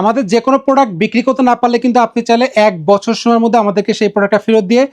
আমাদের যে কোনো প্রোডাক্ট বিক্রি করতে না পারলে কিন্তু আপনি চাইলে এক বছর সময়ের মধ্যে আমাদেরকে সেই প্রোডাক্টটা ফেরত দিয়ে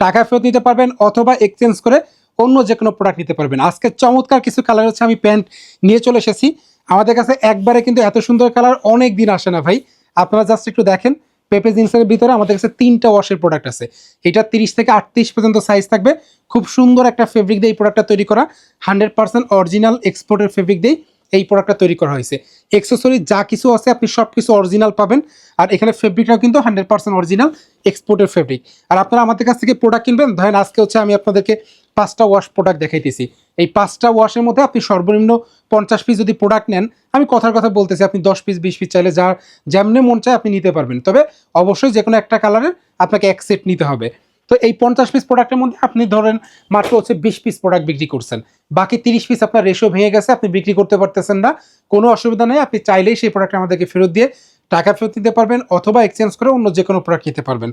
টাকা ফেরত নিতে পারবেন অথবা এক্সচেঞ্জ করে অন্য যে কোনো প্রোডাক্ট নিতে পারবেন। আজকে চমৎকার কিছু কালার হচ্ছে, আমি প্যান্ট নিয়ে চলে এসেছি। আমাদের কাছে একবারে কিন্তু এত সুন্দর কালার অনেক দিন আসে না ভাই। আপনারা জাস্ট একটু দেখেন, পেপে জিন্সের ভিতরে আমাদের কাছে তিনটা ওয়াশের প্রোডাক্ট আছে। এটা তিরিশ থেকে আটত্রিশ পর্যন্ত সাইজ থাকবে। খুব সুন্দর একটা ফেব্রিক দিয়ে এই প্রোডাক্টটা তৈরি করা। হান্ড্রেড পার্সেন্ট অরিজিনাল এক্সপোর্টের ফেব্রিক দিয়ে এই প্রোডাক্টটা তৈরি করা হয়েছে। এক্সেসরি যা কিছু আছে আপনি সব কিছু অরিজিনাল পাবেন। আর এখানে ফেব্রিকটাও কিন্তু হান্ড্রেড পার্সেন্ট অরিজিনাল এক্সপোর্টের ফেব্রিক আর আপনারা আমাদের কাছ থেকে প্রোডাক্ট কিনবেন, ধরেন আজকে হচ্ছে আমি আপনাদেরকে পাঁচটা ওয়াশ প্রোডাক্ট দেখাইতেছি। এই পাঁচটা ওয়াশের মধ্যে আপনি সর্বনিম্ন পঞ্চাশ পিস যদি প্রোডাক্ট নেন, আমি কথার কথা বলতেছি, আপনি দশ পিস বিশ পিস চাইলে যা যেমনি মন চায় আপনি নিতে পারবেন। তবে অবশ্যই যে কোনো একটা কালারের আপনাকে এক সেট নিতে হবে। তো এই পঞ্চাশ পিস প্রোডাক্টের মধ্যে আপনি ধরেন মাত্র হচ্ছে বিশ পিস প্রোডাক্ট বিক্রি করছেন। বাকি তিরিশ পিস আপনার রেশিও ভেঙে গেছে, আপনি বিক্রি করতে পারতেছেন না। কোনো অসুবিধা নেই, আপনি চাইলেই সেই প্রোডাক্ট আমাদেরকে ফেরত দিয়ে টাকা ফেরত দিতে পারবেন অথবা এক্সচেঞ্জ করে অন্য যে কোনো প্রোডাক্ট নিতে পারবেন।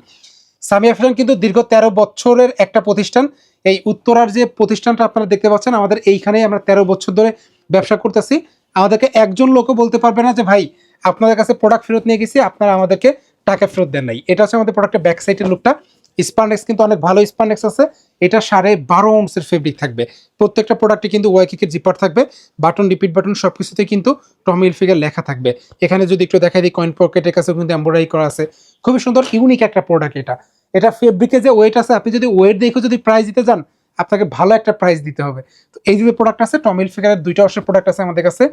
সামিয়া ফ্রেন্ড কিন্তু দীর্ঘ তেরো বছরের একটা প্রতিষ্ঠান। এই উত্তরার যে প্রতিষ্ঠানটা আপনারা দেখতে পাচ্ছেন, আমাদের এইখানেই আমরা তেরো বছর ধরে ব্যবসা করতেছি। আমাদেরকে একজন লোকও বলতে পারবে না যে, ভাই, আপনাদের কাছে প্রোডাক্ট ফেরত নিয়ে গেছি, আপনারা আমাদেরকে টাকা ফেরত দেন নাই। এটা হচ্ছে আমাদের প্রোডাক্টের ব্যাক সাইডের লুকটা স্পান্ডেক্স কিন্তু অনেক ভালো স্পান্ডেক্স আছে। এটা সাড়ে বারো আউন্সের ফেব্রিক থাকবে। প্রত্যেকটা প্রোডাক্টে কিন্তু ওয়াইকিকের জিপার থাকবে। বাটন রিপিট বাটন সব কিছুতে কিন্তু টমিল ফিগার লেখা থাকবে। এখানে যদি একটু দেখা দিই কয়েন পকেটের কাছে কিন্তু এম্ব্রয়ডারি করা আছে। খুবই সুন্দর ইউনিক একটা প্রোডাক্ট এটা। এটা ফেব্রিকে যে ওয়েট আছে, আপনি যদি ওয়েট দেখে যদি প্রাইস দিতে যান, আপনাকে ভালো একটা প্রাইস দিতে হবে। তো এই যে প্রোডাক্ট আছে টমিল ফিগারের দুইটা অবশ্যই প্রোডাক্ট আছে আমাদের কাছে।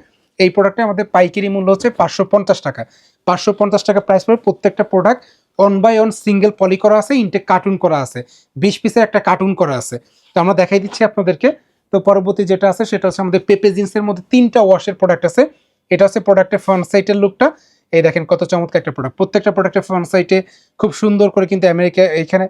এই প্রোডাক্টে আমাদের পাইকারি মূল্য হচ্ছে পাঁচশো পঞ্চাশ টাকা। পাঁচশো পঞ্চাশ টাকা প্রাইস পড়ে প্রত্যেকটা product one by one single poly করা আছে ইনটেক কার্টুন করা আছে, বিশ পিসের একটা কার্টুন করা আছে। তো আমরা দেখাই দিচ্ছি আপনাদেরকে। তো পরবর্তী যেটা আছে, সেটা হচ্ছে আমাদের পেপে জিন্সের মধ্যে তিনটা ওয়াশের প্রোডাক্ট আছে। এটা হচ্ছে প্রোডাক্টের ফ্রন্ট সাইটের লুকটা এই দেখেন কত চমৎকার একটা প্রোডাক্ট প্রত্যেকটা প্রোডাক্টের ফ্রন্ট সাইটে খুব সুন্দর করে কিন্তু আমেরিকা এখানে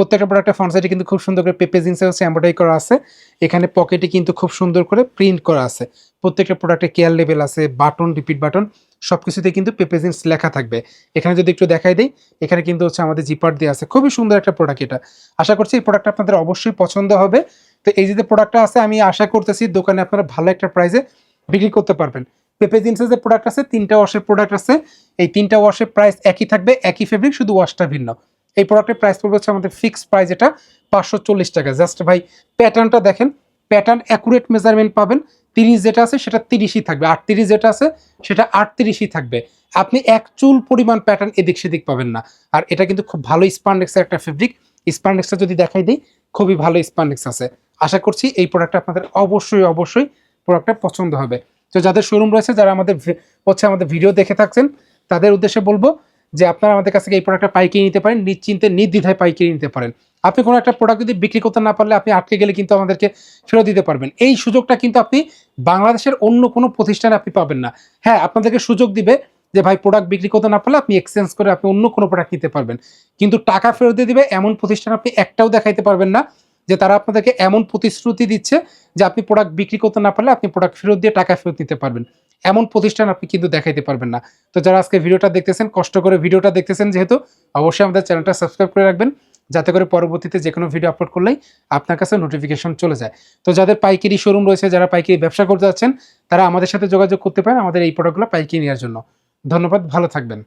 প্রত্যেকটা প্রোডাক্টের ফ্রন্ট সাইডে কিন্তু খুব সুন্দর করে পেপে জিন্সে হচ্ছে এম্ব্রয়ডারি করা আছে। এখানে পকেটে কিন্তু খুব সুন্দর করে প্রিন্ট করা আছে। প্রত্যেকটা প্রোডাক্টে কেয়ার লেভেল আছে বাটন রিপিট বাটন সব কিছুতে কিন্তু পেপে জিন্স লেখা থাকবে। এখানে যদি একটু দেখাই দিই, এখানে কিন্তু হচ্ছে আমাদের জিপার দিয়ে আছে। খুবই সুন্দর একটা প্রোডাক্ট এটা। আশা করছি এই প্রোডাক্টটা আপনাদের অবশ্যই পছন্দ হবে। তো এই যে প্রোডাক্টটা আছে, আমি আশা করতেছি দোকানে আপনারা ভালো একটা প্রাইসে বিক্রি করতে পারবেন। পেপে জিন্সের যে প্রোডাক্ট আছে, তিনটা ওয়াশের প্রোডাক্ট আছে। এই তিনটা ওয়াশের প্রাইস একই থাকবে, একই ফেব্রিক শুধু ওয়াশটা ভিন্ন। এই প্রোডাক্টের প্রাইস পড়বে হচ্ছে আমাদের ফিক্সড প্রাইস এটা পাঁচশো চল্লিশ টাকা। জাস্ট ভাই প্যাটার্নটা দেখেন প্যাটার্ন অ্যাকুরেট মেজারমেন্ট পাবেন। তিরিশ যেটা আছে, সেটা তিরিশই থাকবে। আটত্রিশ যেটা আছে, সেটা আটত্রিশই থাকবে। আপনি এক চুল পরিমাণ প্যাটার্ন এদিক সেদিক পাবেন না। আর এটা কিন্তু খুব ভালো স্পান্ডেক্সের একটা ফেব্রিক স্পান্ডেক্সটা যদি দেখাই দিই, খুবই ভালো স্পান্ডেক্স আছে। আশা করছি এই প্রোডাক্টটা আপনাদের অবশ্যই অবশ্যই প্রোডাক্টটা পছন্দ হবে। তো যাদের শোরুম রয়েছে, যারা আমাদের হচ্ছে আমাদের ভিডিও দেখে থাকছেন, তাদের উদ্দেশ্যে বলব যে আপনারা আমাদের কাছ থেকে এই প্রোডাক্টটা পাইকারি নিতে পারেন, নিশ্চিন্তে, নির্দ্বিধায় পাইকারি নিতে পারেন। আপনি কোনো একটা প্রোডাক্ট যদি বিক্রি করতে না পারলে আপনি আটকে গেলে কিন্তু আমাদেরকে ফেরত দিতে পারবেন। এই সুযোগটা কিন্তু আপনি বাংলাদেশের অন্য কোনো প্রতিষ্ঠানে আপনি পাবেন না। হ্যাঁ আপনাদেরকে সুযোগ দিবে যে ভাই প্রোডাক্ট বিক্রি করতে না পারলে আপনি এক্সচেঞ্জ করে আপনি অন্য কোনো প্রোডাক্ট নিতে পারবেন। কিন্তু টাকা ফেরত দিয়ে দিবে এমন প্রতিষ্ঠান আপনি একটাও দেখাইতে পারবেন না। যে তারা আপনাদেরকে এমন প্রতিশ্রুতি দিচ্ছে যে আপনি প্রোডাক্ট বিক্রি করতে না পারলে আপনি প্রোডাক্ট ফেরত দিয়ে টাকা ফেরত নিতে পারবেন। এমন প্রতিষ্ঠান আপনি কিন্তু দেখাইতে পারবেন না। তো যারা আজকে ভিডিওটা দেখতেছেন, কষ্ট করে ভিডিওটা দেখতেছেন যেহেতু, অবশ্যই আমাদের চ্যানেলটা সাবস্ক্রাইব করে রাখবেন, যাতে করে পরবর্তীতে যে কোনো ভিডিও আপলোড করলেই আপনার কাছে নোটিফিকেশন চলে যায়। তো যাদের পাইকারি শোরুম রয়েছে, যারা পাইকারি ব্যবসা করতে যাচ্ছেন, তারা আমাদের সাথে যোগাযোগ করতে পারেন আমাদের এই প্রোডাক্টগুলো পাইকারি নেওয়ার জন্য। ধন্যবাদ, ভালো থাকবেন।